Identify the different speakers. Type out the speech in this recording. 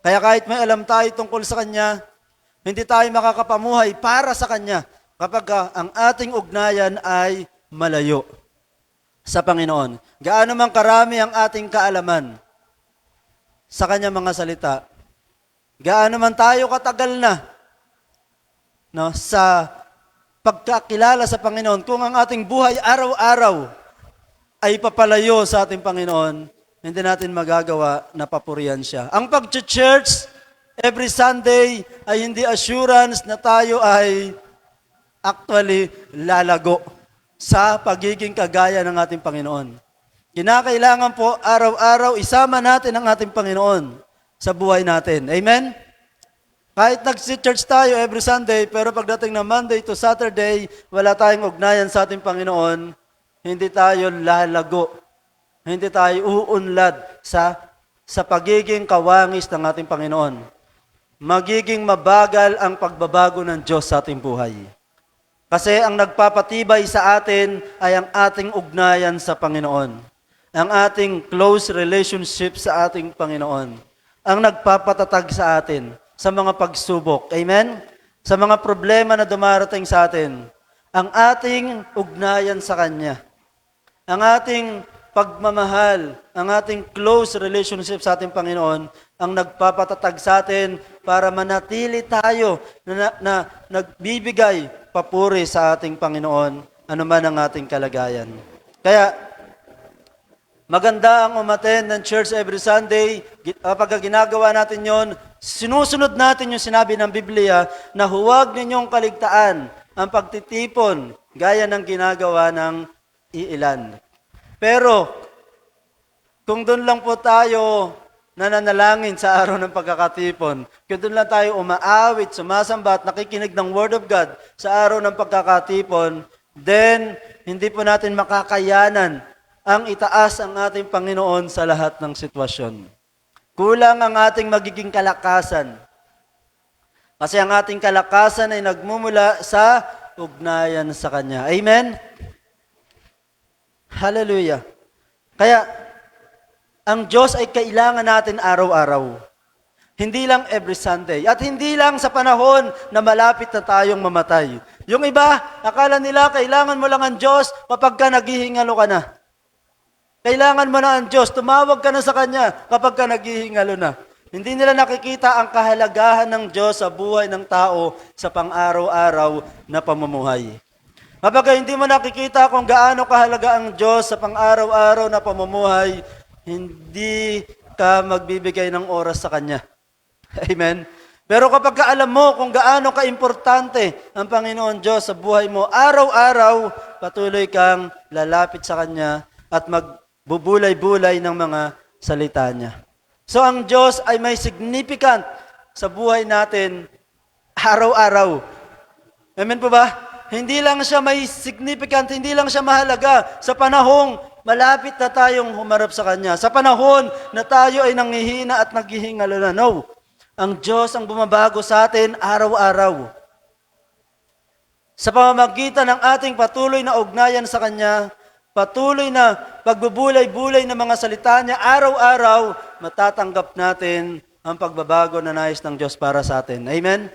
Speaker 1: Kaya kahit may alam tayo tungkol sa Kanya, hindi tayo makakapamuhay para sa Kanya kapag ah, ang ating ugnayan ay malayo sa Panginoon. Gaano man karami ang ating kaalaman sa Kanya mga salita, gaano man tayo katagal na no, sa pagkakilala sa Panginoon, kung ang ating buhay araw-araw ay papalayo sa ating Panginoon, hindi natin magagawa na papurihan siya. Ang pag-church every Sunday ay hindi assurance na tayo ay actually lalago sa pagiging kagaya ng ating Panginoon. Kinakailangan po araw-araw isama natin ang ating Panginoon sa buhay natin. Amen? Kahit nag-church tayo every Sunday, pero pagdating ng Monday to Saturday, wala tayong ugnayan sa ating Panginoon, hindi tayo lalago. Hindi tayo uunlad sa, sa pagiging kawangis ng ating Panginoon. Magiging mabagal ang pagbabago ng Diyos sa ating buhay. Kasi ang nagpapatibay sa atin ay ang ating ugnayan sa Panginoon. Ang ating close relationship sa ating Panginoon. Ang nagpapatatag sa atin sa mga pagsubok. Amen? Sa mga problema na dumarating sa atin. Ang ating ugnayan sa Kanya. Ang ating pagmamahal, ang ating close relationship sa ating Panginoon, ang nagpapatatag sa atin para manatili tayo na, na, na nagbibigay papuri sa ating Panginoon, anuman ang ating kalagayan. Kaya, maganda ang umaten ng church every Sunday. Kapag ginagawa natin yon, sinusunod natin yung sinabi ng Biblia na huwag ninyong kaligtaan ang pagtitipon gaya ng ginagawa ng iilan. Pero, kung doon lang po tayo nananalangin sa araw ng pagkakatipon, kung doon lang tayo umaawit, sumasamba at nakikinig ng Word of God sa araw ng pagkakatipon, then hindi po natin makakayanan ang itaas ang ating Panginoon sa lahat ng sitwasyon. Kulang ang ating magiging kalakasan. Kasi ang ating kalakasan ay nagmumula sa ugnayan sa Kanya. Amen? Hallelujah. Kaya, ang Diyos ay kailangan natin araw-araw. Hindi lang every Sunday. At hindi lang sa panahon na malapit na tayong mamatay. Yung iba, akala nila kailangan mo lang ang Diyos kapag ka naghihingalo ka na. Kailangan mo na ang Diyos. Tumawag ka na sa Kanya kapag ka naghihingalo na. Hindi nila nakikita ang kahalagahan ng Diyos sa buhay ng tao sa pang-araw-araw na pamumuhay. Kapag hindi mo nakikita kung gaano kahalaga ang Diyos sa pang-araw-araw na pamumuhay, hindi ka magbibigay ng oras sa Kanya. Amen? Pero kapag ka alam mo kung gaano ka-importante ang Panginoon Diyos sa buhay mo, araw-araw, patuloy kang lalapit sa Kanya at magbubulay-bulay ng mga salita niya. So ang Diyos ay may significant sa buhay natin araw-araw. Amen po ba? Hindi lang siya may significant, hindi lang siya mahalaga sa panahong malapit na tayong humarap sa Kanya. Sa panahon na tayo ay nanghihina at naghihingalo na. No. Ang Diyos ang bumabago sa atin araw-araw. Sa pamamagitan ng ating patuloy na ugnayan sa Kanya, patuloy na pagbubulay-bulay ng mga salita niya, araw-araw, matatanggap natin ang pagbabago na nais ng Diyos para sa atin. Amen?